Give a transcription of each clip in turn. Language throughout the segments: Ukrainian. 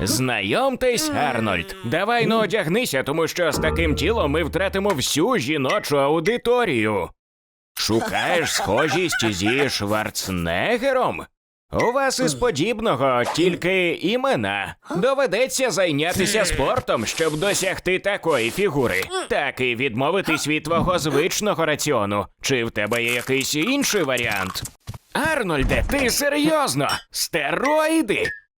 Знайомтесь, Арнольд. Давай ну одягнися, тому що з таким тілом ми втратимо всю жіночу аудиторію. Шукаєш схожість зі Шварценеггером? У вас із подібного тільки імена. Доведеться зайнятися спортом, щоб досягти такої фігури. Так і відмовитись від твого звичного раціону. Чи в тебе є якийсь інший варіант? Арнольде, ти серйозно? Стероїди?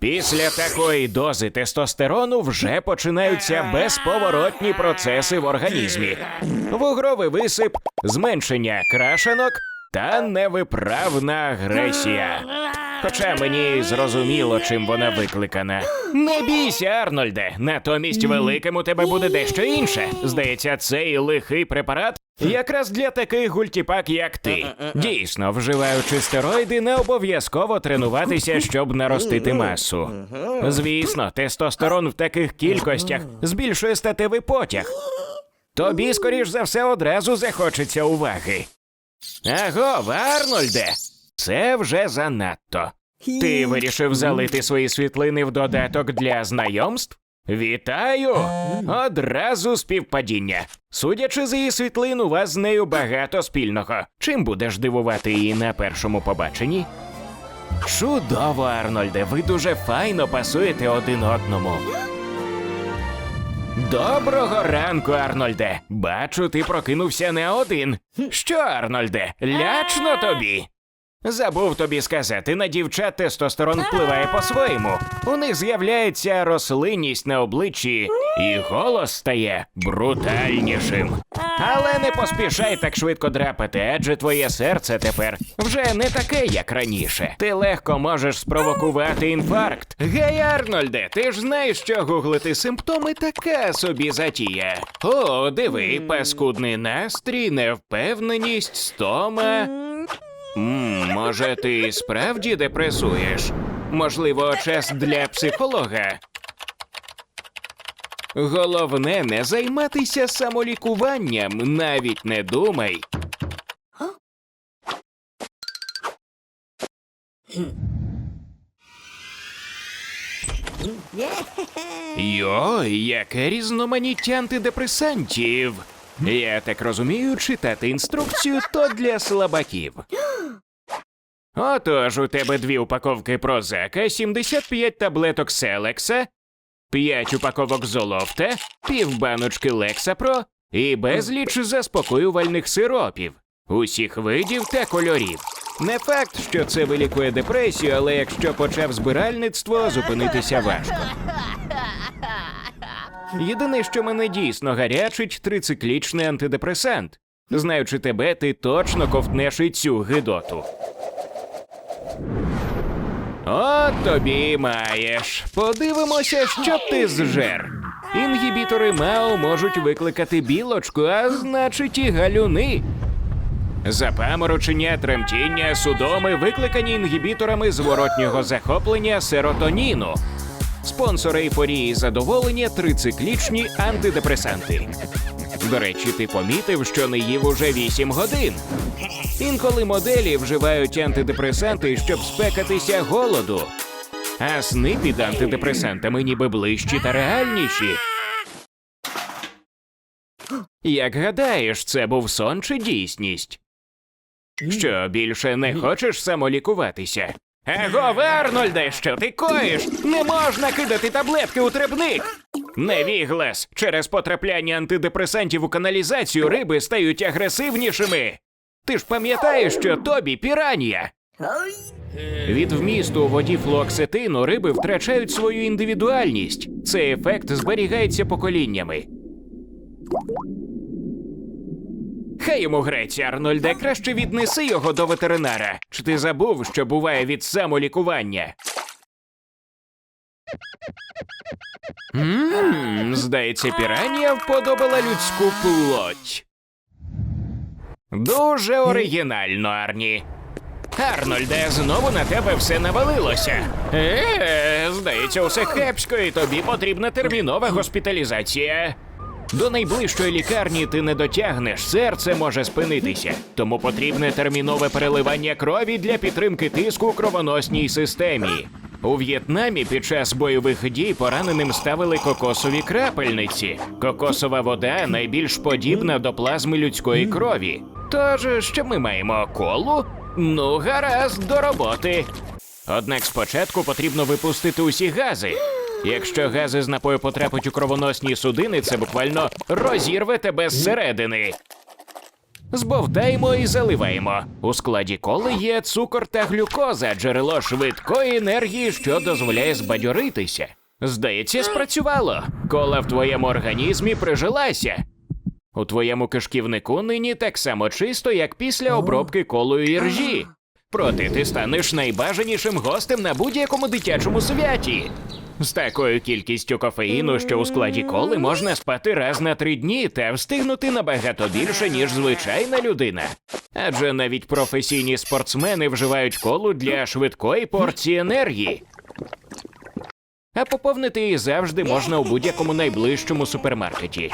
Після такої дози тестостерону вже починаються безповоротні процеси в організмі: вугровий висип, зменшення крашенок та невиправна агресія. Хоча мені зрозуміло, чим вона викликана. Не бійся, Арнольде. Натомість великим у тебе буде дещо інше. Здається, цей лихий препарат якраз для таких гультіпак, як ти. Дійсно, вживаючи стероїди, не обов'язково тренуватися, щоб наростити масу. Звісно, тестостерон в таких кількостях збільшує статевий потяг. Тобі, скоріш за все, одразу захочеться уваги. Аго, Арнольде, це вже занадто. Ти вирішив залити свої світлини в додаток для знайомств? Вітаю! Одразу співпадіння. Судячи з її світлин, у вас з нею багато спільного. Чим будеш дивувати її на першому побаченні? Чудово, Арнольде, ви дуже файно пасуєте один одному. Доброго ранку, Арнольде. Бачу, ти прокинувся не один. Що, Арнольде, лячно тобі? Забув тобі сказати, на дівчат тестостерон впливає по-своєму. У них з'являється рослинність на обличчі, і голос стає брутальнішим. Але не поспішай так швидко драпати, адже твоє серце тепер вже не таке, як раніше. Ти легко можеш спровокувати інфаркт. Гей, Арнольде, ти ж знаєш, що гуглити симптоми така собі затія. О, диви, паскудний настрій, невпевненість, стома. М, може, ти справді депресуєш? Можливо, час для психолога. Головне не займатися самолікуванням, навіть не думай. Йой, яке різноманіття антидепресантів. Я так розумію, читати інструкцію то для слабаків. Отож, у тебе дві упаковки прозака, 75 таблеток Селекса, 5 упаковок золофта, пів баночки Лексапро і безліч заспокоювальних сиропів, усіх видів та кольорів. Не факт, що це вилікує депресію, але якщо почав збиральництво, зупинитися важко. Єдине, що мене дійсно гарячить, трициклічний антидепресант. Знаючи тебе, ти точно ковтнеш і цю гидоту. От тобі маєш. Подивимося, що ти зжер. Інгібітори МАО можуть викликати білочку, а значить і галюни. Запаморочення, тремтіння, судоми викликані інгібіторами зворотнього захоплення серотоніну. Спонсори ейфорії задоволення трициклічні антидепресанти. До речі, ти помітив, що не їв уже 8 годин. Інколи моделі вживають антидепресанти, щоб спекатися голоду. А сни під антидепресантами ніби ближчі та реальніші. Як гадаєш, це був сон чи дійсність? Що більше не хочеш самолікуватися? Его, Арнольде, що ти коїш? Не можна кидати таблетки у требник. Невіглас, через потрапляння антидепресантів у каналізацію риби стають агресивнішими. Ти ж пам'ятаєш, що тобі піранія. Від вмісту у воді флуоксетину риби втрачають свою індивідуальність. Цей ефект зберігається поколіннями. Хай йому грець, Арнольде, краще віднеси його до ветеринара. Чи ти забув, що буває від самолікування? Ммм, здається, піранія вподобала людську плоть. Дуже оригінально, Арні. Арнольде, знову на тебе все навалилося. Е, здається, усе кепсько, і тобі потрібна термінова госпіталізація. До найближчої лікарні ти не дотягнеш, серце може спинитися. Тому потрібне термінове переливання крові для підтримки тиску у кровоносній системі. У В'єтнамі під час бойових дій пораненим ставили кокосові крапельниці. Кокосова вода найбільш подібна до плазми людської крові. Тож, що ми маємо колу? Ну, гаразд, до роботи. Однак спочатку потрібно випустити усі гази. Якщо гази з напою потрапить у кровоносні судини, це буквально розірве тебе зсередини. Збовтаємо і заливаємо. У складі коли є цукор та глюкоза, джерело швидкої енергії, що дозволяє збадьоритися. Здається, спрацювало. Кола в твоєму організмі прижилася. У твоєму кишківнику нині так само чисто, як після обробки колою іржі. Проте ти станеш найбажанішим гостем на будь-якому дитячому святі. З такою кількістю кофеїну, що у складі коли можна спати раз на три дні та встигнути набагато більше, ніж звичайна людина. Адже навіть професійні спортсмени вживають колу для швидкої порції енергії. А поповнити її завжди можна у будь-якому найближчому супермаркеті.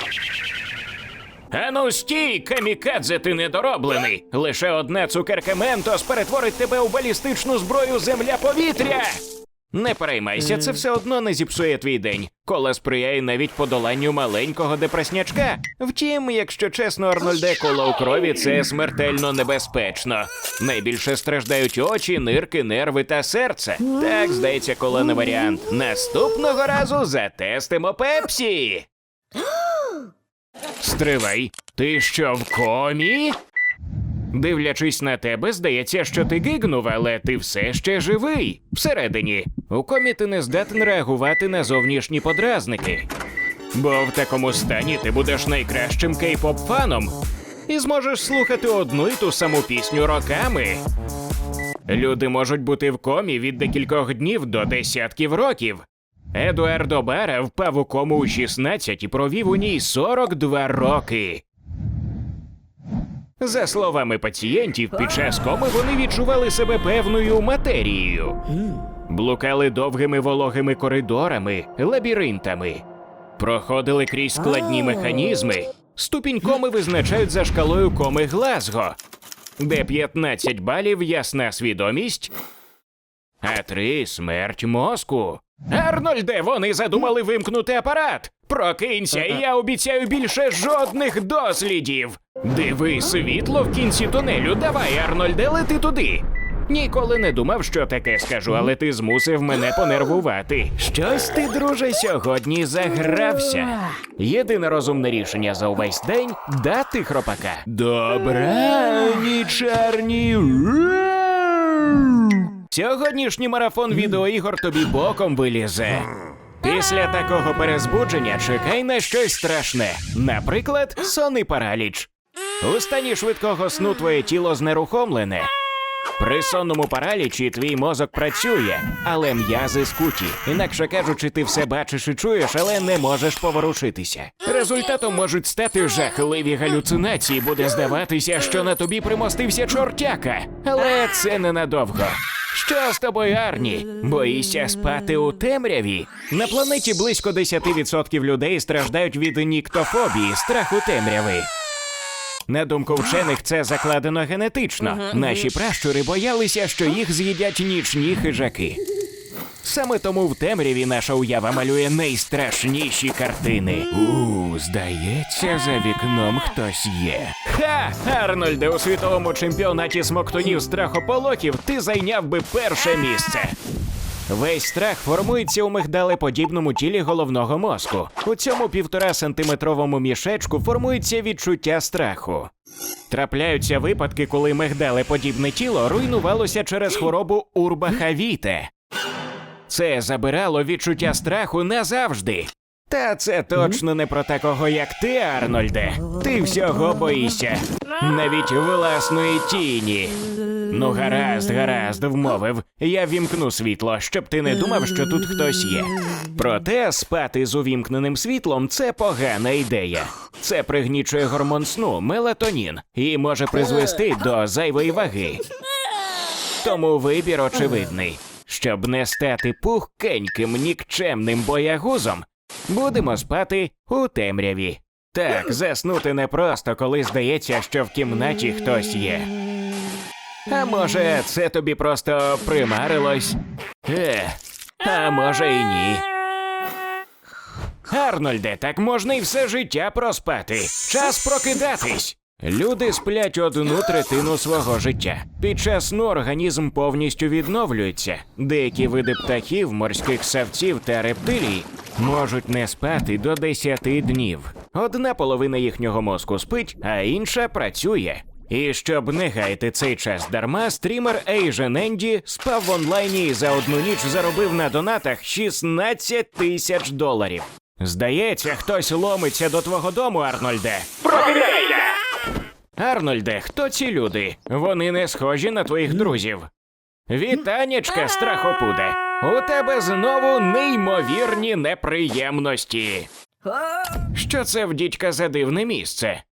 Ану стій, камікадзе, ти недороблений. Лише одна цукерка Ментос перетворить тебе у балістичну зброю земля-повітря. Не переймайся, це все одно не зіпсує твій день. Кола сприяє навіть подоланню маленького депреснячка. Втім, якщо чесно, Арнольде, кола у крові це смертельно небезпечно. Найбільше страждають очі, нирки, нерви та серце. Так, здається, кола не варіант. Наступного разу затестимо пепсі. Стривай, ти що в комі? Дивлячись на тебе, здається, що ти гигнув, але ти все ще живий. Всередині. У комі ти не здатен реагувати на зовнішні подразники. Бо в такому стані ти будеш найкращим кей-поп фаном і зможеш слухати одну і ту саму пісню роками. Люди можуть бути в комі від декількох днів до десятків років. Едуардо Бара впав у кому у 16 і провів у ній 42 роки. За словами пацієнтів, під час коми вони відчували себе певною матерією. Блукали довгими вологими коридорами, лабіринтами, проходили крізь складні механізми. Ступінь коми визначають за шкалою коми Глазго, де 15 балів ясна свідомість, а 3 смерть мозку. Арнольде, вони задумали вимкнути апарат. Прокинься, і я обіцяю більше жодних дослідів. Диви світло в кінці тунелю. Давай, Арнольде, лети туди. Ніколи не думав, що таке скажу, але ти змусив мене понервувати. Щось ти, друже, сьогодні загрався. Єдине розумне рішення за увесь день дати хропака. Добра нічарні. Сьогоднішній марафон відеоігор тобі боком вилізе. Після такого перезбудження чекай на щось страшне, наприклад, сонний параліч. У стані швидкого сну твоє тіло знерухомлене. При сонному паралічі твій мозок працює, але м'язи скуті. Інакше кажучи, ти все бачиш і чуєш, але не можеш поворушитися. Результатом можуть стати жахливі галюцинації. Буде здаватися, що на тобі примостився чортяка. Але це ненадовго. Що з тобою, Арні? Боїшся спати у темряві? На планеті близько 10% людей страждають від ніктофобії, страху темряви. На думку вчених, це закладено генетично. Наші пращури боялися, що їх з'їдять нічні хижаки. Саме тому в темряві наша уява малює найстрашніші картини. У, здається, за вікном хтось є. Ха! Арнольде, у світовому чемпіонаті смоктунів страхополохів ти зайняв би перше місце. Весь страх формується у мигдалеподібному тілі головного мозку. У цьому півтора сантиметровому мішечку формується відчуття страху. Трапляються випадки, коли мигдалеподібне тіло руйнувалося через хворобу урбахавіте. Це забирало відчуття страху назавжди. Та це точно не про такого, як ти, Арнольде. Ти всього боїшся, навіть власної тіні. Ну, гаразд, гаразд, вмовив. Я вімкну світло, щоб ти не думав, що тут хтось є. Проте спати з увімкненим світлом це погана ідея. Це пригнічує гормон сну, мелатонін, і може призвести до зайвої ваги. Тому вибір очевидний. Щоб не стати пухкеньким нікчемним боягузом, будемо спати у темряві. Так, заснути непросто, коли здається, що в кімнаті хтось є. А може, це тобі просто примарилось? Е, а може і ні. Арнольде, так можна і все життя проспати. Час прокидатись. Люди сплять одну третину свого життя. Під час сну організм повністю відновлюється. Деякі види птахів, морських савців та рептилій можуть не спати до 10 днів. Одна половина їхнього мозку спить, а інша працює. І щоб не гаяти цей час дарма, стрімер Asian Енді спав в онлайні і за одну ніч заробив на донатах 16 тисяч доларів. Здається, хтось ломиться до твого дому, Арнольде. Арнольде, хто ці люди? Вони не схожі на твоїх друзів. Вітанечка, страхопуде. У тебе знову неймовірні неприємності. Що це в дідька за дивне місце?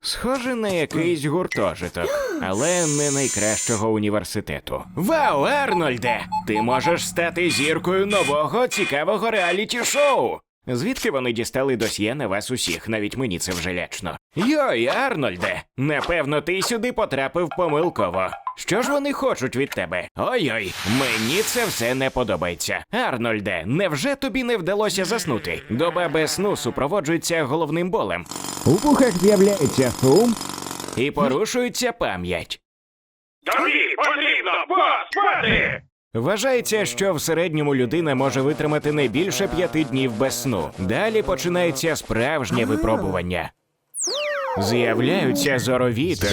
Схоже на якийсь гуртожиток, але не найкращого університету. Вау, Арнольде! Ти можеш стати зіркою нового цікавого реаліті-шоу. Звідки вони дістали досьє на вас усіх? Навіть мені це вже лячно. Йой, Арнольде, напевно, ти сюди потрапив помилково. Що ж вони хочуть від тебе? Ой-ой, мені це все не подобається. Арнольде, невже тобі не вдалося заснути? Доба без сну супроводжується головним болем У вухах з'являється шум, і порушується пам'ять. Тобі потрібно поспати! Вважається, що в середньому людина може витримати не більше п'яти днів без сну. Далі починається справжнє випробування. З'являються зорові та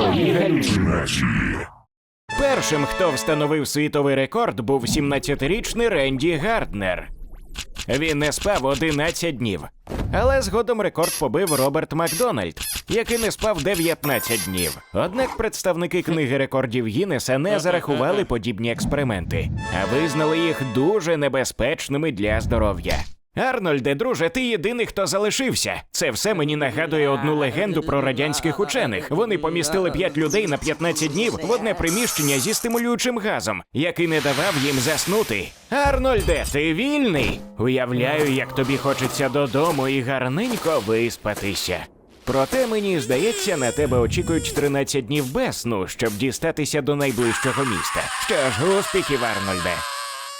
галюцинації. Першим, хто встановив світовий рекорд, був 17-річний Ренді Гарднер. Він не спав 11 днів. Але згодом рекорд побив Роберт Макдональд, який не спав 19 днів. Однак представники книги рекордів Гіннеса не зарахували подібні експерименти, а визнали їх дуже небезпечними для здоров'я. Арнольде, друже, ти єдиний, хто залишився. Це все мені нагадує одну легенду про радянських учених. Вони помістили 5 людей на 15 днів в одне приміщення зі стимулюючим газом, який не давав їм заснути. Арнольде, ти вільний? Уявляю, як тобі хочеться додому і гарненько виспатися. Проте мені здається, на тебе очікують 13 днів без сну, щоб дістатися до найближчого міста. Що ж, успіхів, Арнольде.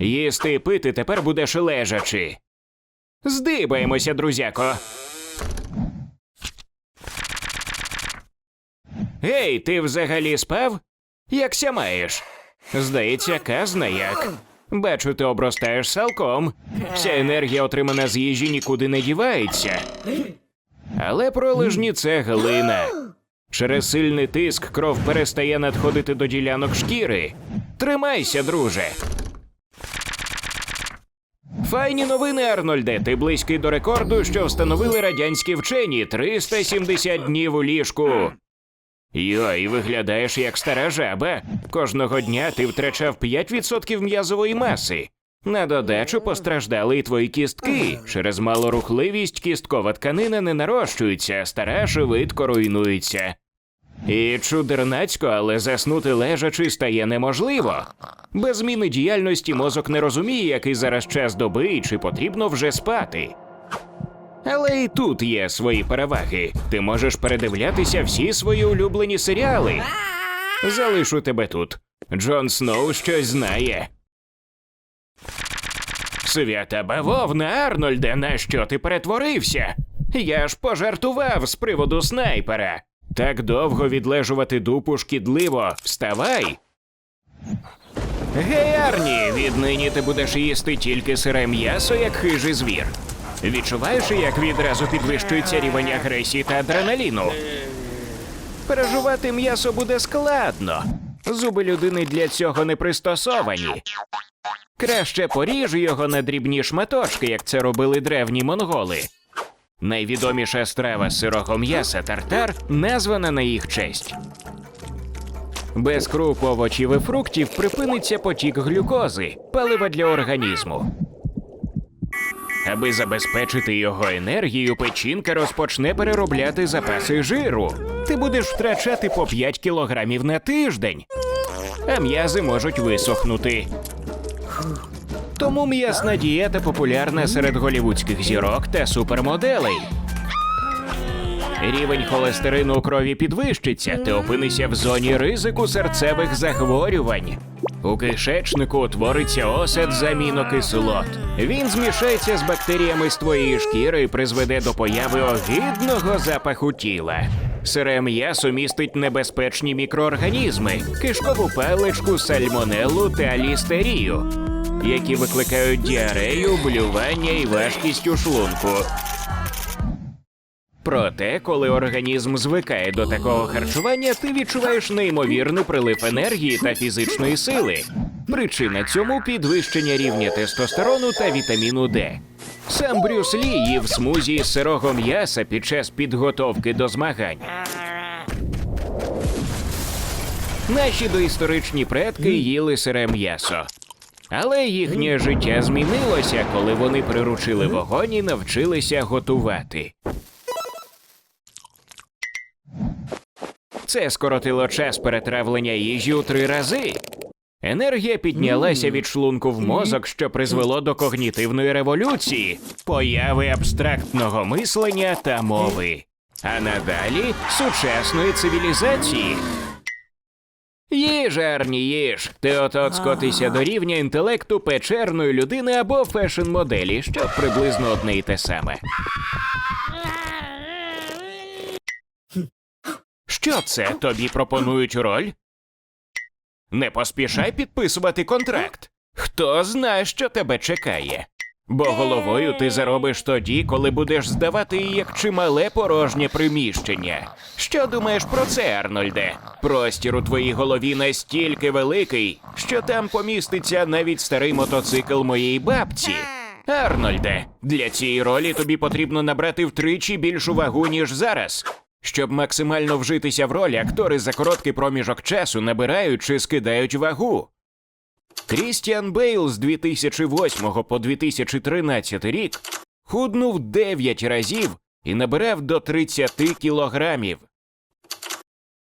Їсти і пити тепер будеш лежачи. Здибаємося, друзяко. Гей, ти взагалі спав? Якся маєш? Здається, казна як. Бачу, ти обростаєш салком. Вся енергія, отримана з їжі, нікуди не дівається. Але про лижні це глина. Через сильний тиск кров перестає надходити до ділянок шкіри. Тримайся, друже. Файні новини, Арнольде. Ти близький до рекорду, що встановили радянські вчені 370 днів у ліжку. Йой, виглядаєш як стара жаба. Кожного дня ти втрачав 5% м'язової маси. На додачу постраждали і твої кістки. Через малорухливість кісткова тканина не нарощується, стара швидко руйнується. І чудернацько, але заснути лежачи стає неможливо. Без зміни діяльності мозок не розуміє, який зараз час доби і чи потрібно вже спати. Але і тут є свої переваги. Ти можеш передивлятися всі свої улюблені серіали. Залишу тебе тут. Джон Сноу щось знає. Свята бавовна, Арнольде, на що ти перетворився? Я ж пожартував з приводу снайпера. Так довго відлежувати дупу шкідливо. Вставай. Гей, Арні, віднині ти будеш їсти тільки сире м'ясо, як хижий звір. Відчуваєш, як відразу підвищується рівень агресії та адреналіну? Пережувати м'ясо буде складно. Зуби людини для цього не пристосовані. Краще поріж його на дрібні шматочки, як це робили древні монголи. Найвідоміша страва сирого м'яса тартар названа на їх честь. Без круп, овочів і фруктів припиниться потік глюкози, палива для організму. Аби забезпечити його енергію, печінка розпочне переробляти запаси жиру. Ти будеш втрачати по 5 кілограмів на тиждень, а м'язи можуть висохнути. Тому м'ясна дієта популярна серед голівудських зірок та супермоделей. Рівень холестерину у крові підвищиться, ти опинишся в зоні ризику серцевих захворювань. У кишечнику утвориться осад з амінокислот. Він змішається з бактеріями з твоєї шкіри і призведе до появи огидного запаху тіла. Сире м'ясо містить небезпечні мікроорганізми, кишкову паличку, сальмонеллу та лістерію, які викликають діарею, блювання і важкість у шлунку. Проте, коли організм звикає до такого харчування, ти відчуваєш неймовірний прилив енергії та фізичної сили. Причина цьому підвищення рівня тестостерону та вітаміну Д. Сам Брюс Лі їв смузі з сирого м'яса під час підготовки до змагань. Наші доісторичні предки їли сире м'ясо. Але їхнє життя змінилося, коли вони приручили вогонь і навчилися готувати. Це скоротило час перетравлення їжі у три рази. Енергія піднялася від шлунку в мозок, що призвело до когнітивної революції, появи абстрактного мислення та мови, а надалі сучасної цивілізації. Їж, Арні, їж. Ти от скотися до рівня інтелекту печерної людини або фешн-моделі, що приблизно одне й те саме. Що це тобі пропонують роль? Не поспішай підписувати контракт. Хто знає, що тебе чекає. Бо головою ти заробиш тоді, коли будеш здавати її як чимале порожнє приміщення. Що думаєш про це, Арнольде? Простір у твоїй голові настільки великий, що там поміститься навіть старий мотоцикл моєї бабці. Арнольде, для цієї ролі тобі потрібно набрати втричі більшу вагу, ніж зараз. Щоб максимально вжитися в роль, актори за короткий проміжок часу набирають чи скидають вагу. Крістіан Бейл з 2008 по 2013 рік худнув 9 разів і набирав до 30 кілограмів.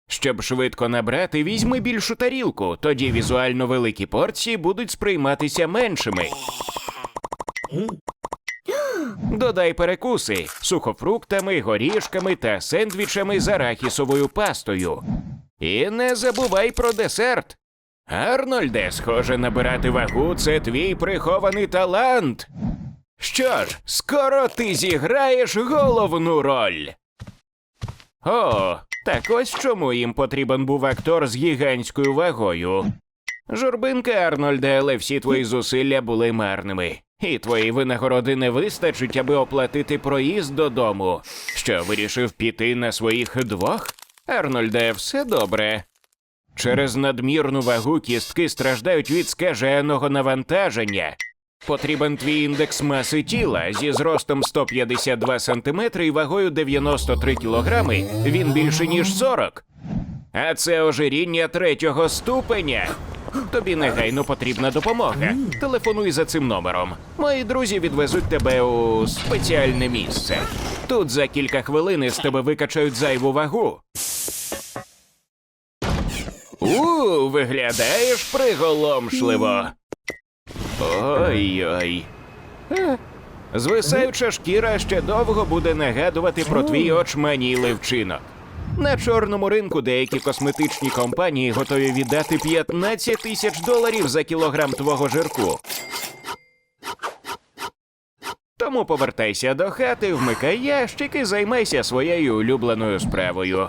Щоб швидко набрати, візьми більшу тарілку, тоді візуально великі порції будуть сприйматися меншими. Додай перекуси сухофруктами, горішками та сендвічами з арахісовою пастою. І не забувай про десерт. Арнольде, схоже, набирати вагу це твій прихований талант. Що ж, скоро ти зіграєш головну роль. О, так ось чому їм потрібен був актор з гігантською вагою. Журбинка, Арнольде, але всі твої зусилля були марними. І твої винагороди не вистачить, аби оплатити проїзд додому. Що вирішив піти на своїх двох? Арнольде, все добре. Через надмірну вагу кістки страждають від скаженого навантаження. Потрібен твій індекс маси тіла зі зростом 152 см і вагою 93 кг. Він більше ніж 40. А це ожиріння третього ступеня. Тобі негайно потрібна допомога. Телефонуй за цим номером. Мої друзі відвезуть тебе у спеціальне місце. Тут за кілька хвилин із тебе викачають зайву вагу. У, виглядаєш приголомшливо. Ой-ой. Е, Звисаюча шкіра ще довго буде нагадувати про твій очманілий вчинок. На чорному ринку деякі косметичні компанії готові віддати 15 тисяч доларів за кілограм твого жирку. Тому повертайся до хати, вмикай ящик і займайся своєю улюбленою справою.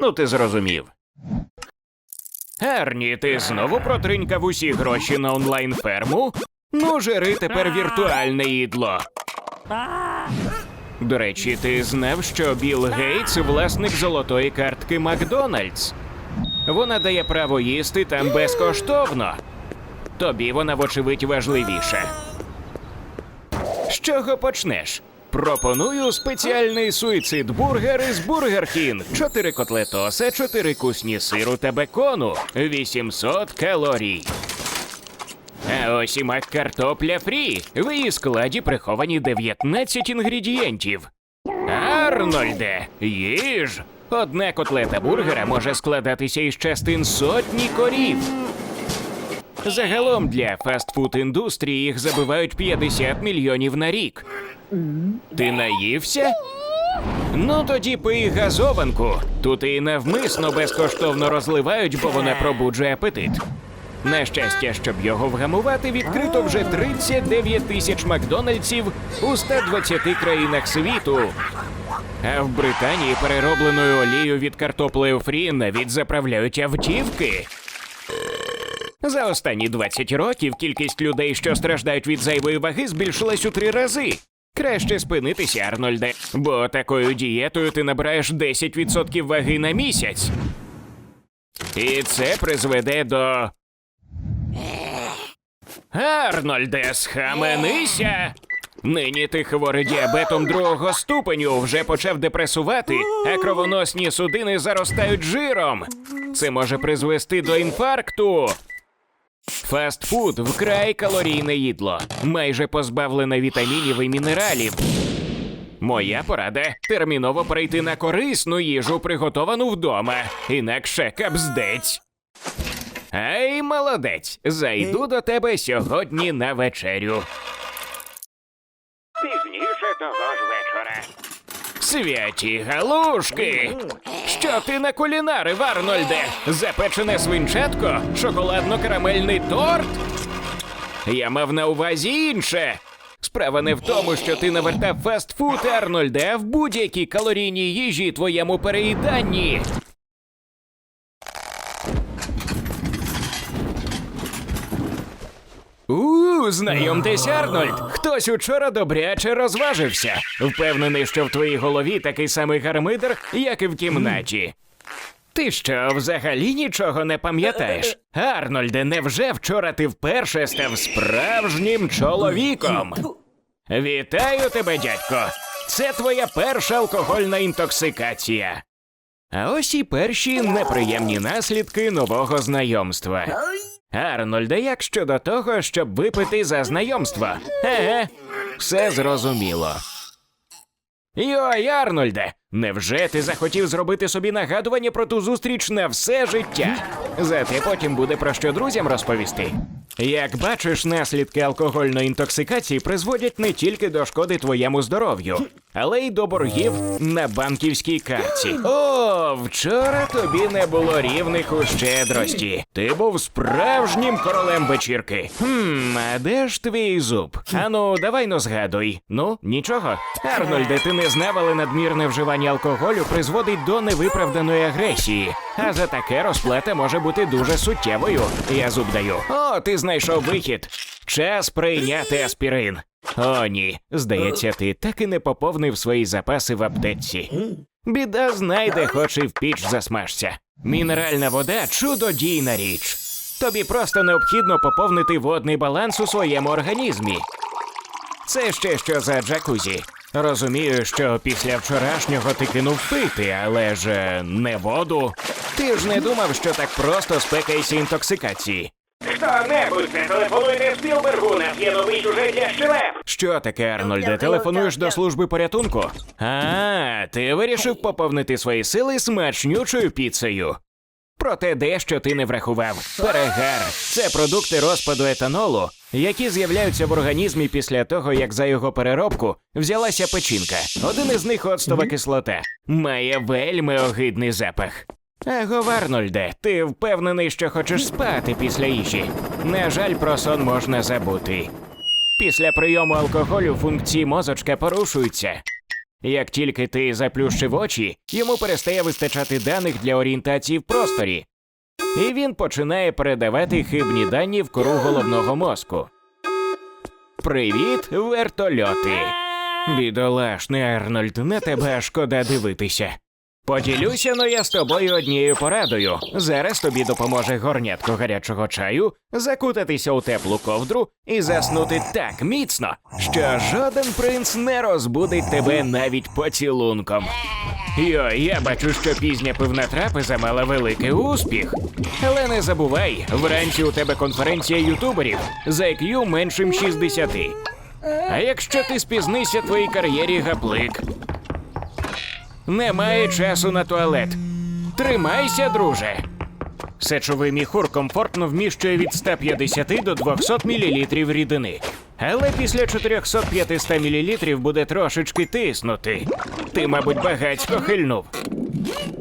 Ну, ти зрозумів. Ерні, ти знову протринькав усі гроші на онлайн-ферму? Ну, жири тепер віртуальне їдло. До речі, ти знав, що Білл Гейтс власник золотої картки Макдональдс. Вона дає право їсти там безкоштовно. Тобі вона, вочевидь, важливіша. З чого почнеш? Пропоную спеціальний суїцид бургер із Бургер Кінг. Чотири котлетоса, чотири кусні сиру та бекону, 800 калорій. А ось і мак картопля фрі. В її складі приховані 19 інгредієнтів. Арнольде, їж! Одна котлета бургера може складатися із частин сотні корів. Загалом для фастфуд індустрії їх забивають 50 мільйонів на рік. Ти наївся? Ну тоді пий газованку. Тут і навмисно безкоштовно розливають, бо вона пробуджує апетит. На щастя, щоб його вгамувати, відкрито вже 39 тисяч Макдональдсів у 120 країнах світу. А в Британії переробленою олією від картоплею фрі навіть заправляють автівки. За останні 20 років кількість людей, що страждають від зайвої ваги, збільшилась у три рази. Краще спинитися, Арнольде, бо такою дієтою ти набираєш 10% ваги на місяць. І це призведе до. Арнольде, схаменися! Нині ти хворий діабетом другого ступеню вже почав депресувати, а кровоносні судини заростають жиром. Це може призвести до інфаркту. Фастфуд вкрай калорійне їдло, майже позбавлене вітамінів і мінералів. Моя порада терміново перейти на корисну їжу, приготовану вдома, інакше капздець. Ей, молодець, зайду до тебе сьогодні на вечерю. Пізніше того ж вечора. Святі галушки! Що ти на кулінари, Варнольде? Запечене свинчатко? Шоколадно-карамельний торт? Я мав на увазі інше. Справа не в тому, що ти навертав фастфуд, Арнольде, а в будь-якій калорійній їжі твоєму переїданні. У, знайомтесь, Арнольд. Хтось учора добряче розважився. Впевнений, що в твоїй голові такий самий гармидер, як і в кімнаті. Ти що, взагалі нічого не пам'ятаєш? Арнольде, невже вчора ти вперше став справжнім чоловіком? Вітаю тебе, дядько. Це твоя перша алкогольна інтоксикація. А ось і перші неприємні наслідки нового знайомства. Арнольде, як щодо того, щоб випити за знайомство? Еге, все зрозуміло. Йой, Арнольде, невже ти захотів зробити собі нагадування про ту зустріч на все життя? Зате потім буде про що друзям розповісти. Як бачиш, наслідки алкогольної інтоксикації призводять не тільки до шкоди твоєму здоров'ю, але й до боргів на банківській карті. О, вчора тобі не було рівних у щедрості. Ти був справжнім королем вечірки. Хм, а де ж твій зуб? Ану, давай ну згадуй. Ну, нічого. Арнольде, ти не знав, але надмірне вживання алкоголю призводить до невиправданої агресії. А за таке розплата може бути дуже суттєвою. Я зуб даю. О, ти знайшов вихід. Час прийняти аспірин. О, ні. Здається, ти так і не поповнив свої запаси в аптеці. Біда знайде, хоч і в піч засмажся. Мінеральна вода чудодійна річ. Тобі просто необхідно поповнити водний баланс у своєму організмі. Це ще що за джакузі. Розумію, що після вчорашнього ти кинув пити, але ж е, не воду. Ти ж не думав, що так просто спекаєшся інтоксикації. Хто-небудь зателефонуйте Спілбергу на п'яновий чужий для щелеп. Що таке, Арнольде? Телефонуєш до служби порятунку? А, ти вирішив поповнити свої сили смачнючою піцею. Проте дещо ти не врахував. Перегар це продукти розпаду етанолу, які з'являються в організмі після того, як за його переробку взялася печінка. Один із них оцтова кислота. Має вельми огидний запах. Аго, Арнольде, ти впевнений, що хочеш спати після їжі. На жаль, про сон можна забути. Після прийому алкоголю функції мозочка порушуються. Як тільки ти заплющив очі, йому перестає вистачати даних для орієнтації в просторі, і він починає передавати хибні дані в кору головного мозку. Привіт, вертольоти! Бідолашний Арнольд, на тебе шкода дивитися. Поділюся но я з тобою однією порадою. Зараз тобі допоможе горнятко гарячого чаю, закутатися у теплу ковдру і заснути так міцно, що жоден принц не розбудить тебе навіть поцілунком. Йой, я бачу, що пізня пивна трапеза мала великий успіх. Але не забувай, вранці у тебе конференція ютуберів за IQ меншим 60. А якщо ти спізнися твоїй кар'єрі гаплик, немає часу на туалет. Тримайся, друже. Сечовий міхур комфортно вміщує від 150 до 200 мл рідини. Але після 400-500 мл буде трошечки тиснути. Ти, мабуть, багацько хильнув.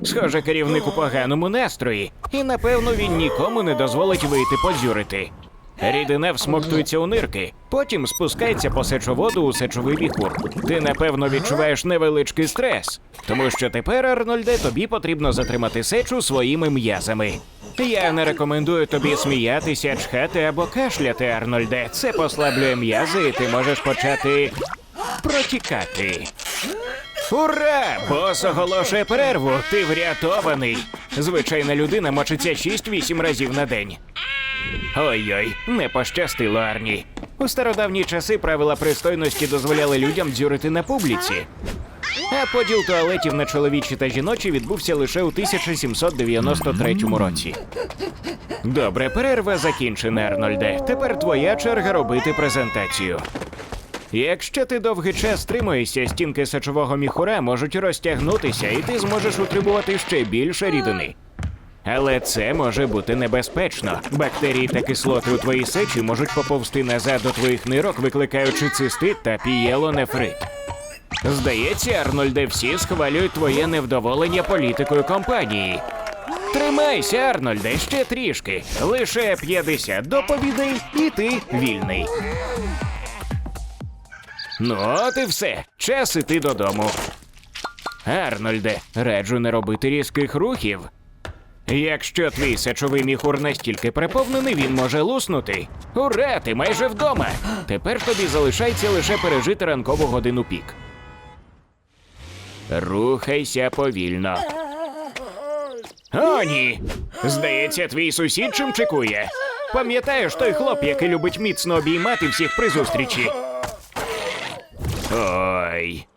Схоже, керівник у поганому настрої, і напевно він нікому не дозволить вийти подзюрити. Рідина всмоктується у нирки, потім спускається по сечоводу у сечовий віхур. Ти напевно відчуваєш невеличкий стрес, тому що тепер, Арнольде, тобі потрібно затримати сечу своїми м'язами. Я не рекомендую тобі сміятися, чхати або кашляти, Арнольде. Це послаблює м'язи, і ти можеш почати протікати. Ура! Бос оголошує перерву. Ти врятований. Звичайна людина мочиться 6-8 разів на день. Ой-ой, не пощастило Арні. У стародавні часи правила пристойності дозволяли людям дзюрити на публіці. А поділ туалетів на чоловічі та жіночі відбувся лише у 1793 році. Добре, перерва закінчена, Арнольде. Тепер твоя черга робити презентацію. Якщо ти довгий час стримуєшся, стінки сечового міхура можуть розтягнутися, і ти зможеш утримувати ще більше рідини. Але це може бути небезпечно. Бактерії та кислоти у твоїй сечі можуть поповзти назад до твоїх нирок, викликаючи цистит та пієлонефрит. Здається, Арнольде, всі схвалюють твоє невдоволення політикою компанії. Тримайся, Арнольде, ще трішки. Лише 50 доповідей, і ти вільний. Ну, от і все. Час іти додому. Арнольде, раджу не робити різких рухів. Якщо твій сечовий міхур настільки переповнений, він може луснути. Ура, ти майже вдома. Тепер тобі залишається лише пережити ранкову годину пік. Рухайся повільно. О, ні. Здається, твій сусід чим чекує. Пам'ятаєш той хлоп, який любить міцно обіймати всіх при зустрічі? Ой,